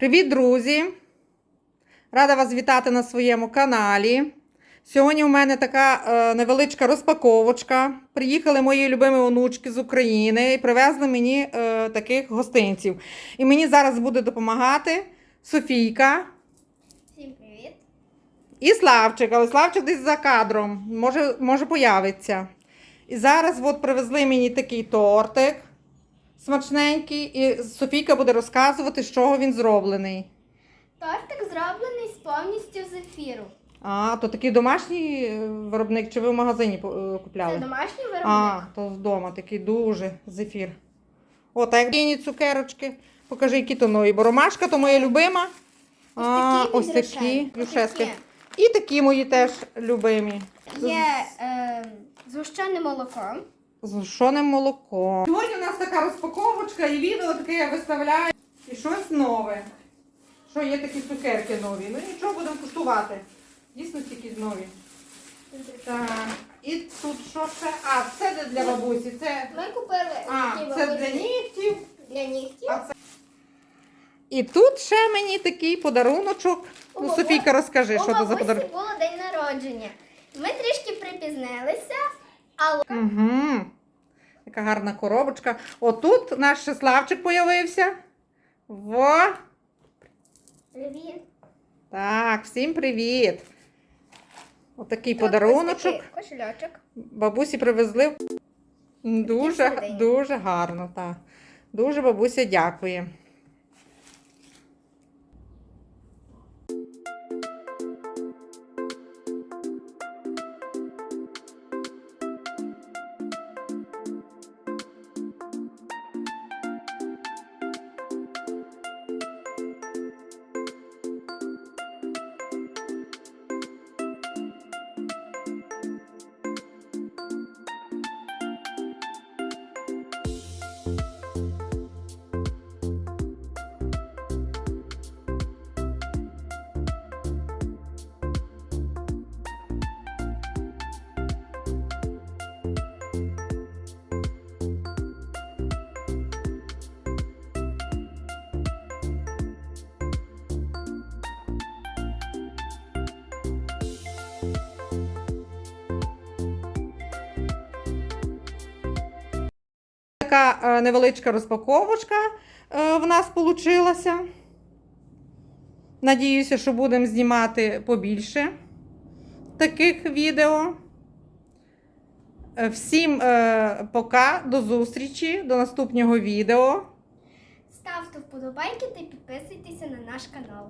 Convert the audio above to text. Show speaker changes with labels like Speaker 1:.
Speaker 1: Привіт, друзі! Рада вас вітати на своєму каналі. Сьогодні у мене така е, невеличка розпаковочка. Приїхали мої любимі онучки з України і привезли мені е, таких гостинців. І мені зараз буде допомагати Софійка
Speaker 2: Всім привіт!
Speaker 1: і Славчик, але Славчик десь за кадром, може, може появиться. І зараз от привезли мені такий тортик смачненький, і Софійка буде розказувати, з чого він зроблений.
Speaker 2: Тортик зроблений з повністю з ефіру.
Speaker 1: А, то такий домашній е, виробник, чи ви в магазині е,
Speaker 2: Це домашній виробник.
Speaker 1: А, то вдома такий дуже зефір. О, так як цукерочки. Покажи, які то нові. Бо ромашка то моя любима. А,
Speaker 2: такі
Speaker 1: ось такі
Speaker 2: Рошен.
Speaker 1: плюшески. І такі мої теж любимі.
Speaker 2: Є е, згущене молоко.
Speaker 1: З гущеним молоком. Сьогодні у нас така розпаковочка і відео таке я виставляю. І щось нове. Що є такі цукерки нові. Ну нічого будемо куштувати. Дійсно тільки нові. Так. І тут що ще? А, це для бабусі. Це,
Speaker 2: Ми купили
Speaker 1: а, це для нігтів.
Speaker 2: для нігтів.
Speaker 1: А це... І тут ще мені такий подаруночок. Ну, Софійка, розкажи, що це за
Speaker 2: бабусі
Speaker 1: подарунок.
Speaker 2: було день народження. Ми трішки припізнилися,
Speaker 1: Угу. Така гарна коробочка. Отут наш Славчик появився. Во!
Speaker 2: привіт.
Speaker 1: Так, всім привіт! Отакий
Speaker 2: Тут
Speaker 1: подаруночок.
Speaker 2: Кошельочок.
Speaker 1: Бабусі привезли. Дуже, дуже гарно, так. Дуже бабуся дякує. Така е, невеличка розпаковочка е, в нас вийшла. Надіюся, що будемо знімати побільше таких відео. Е, Всім пока, до зустрічі, до наступного відео.
Speaker 2: Ставте вподобайки та підписуйтеся на наш канал.